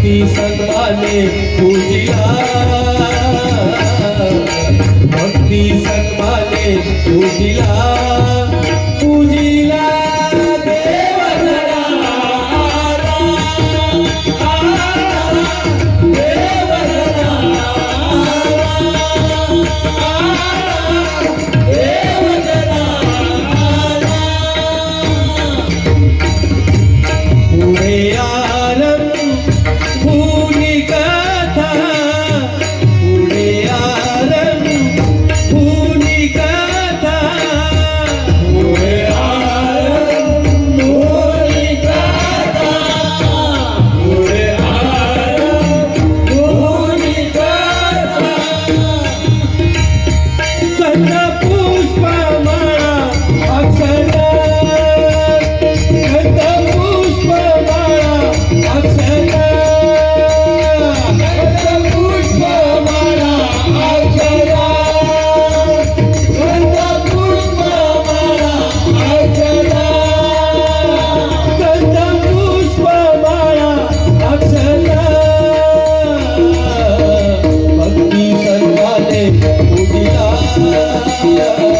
भक्ती सन्माने पूजिला भक्ती सन्माने पूजिला पूजिला. Yeah.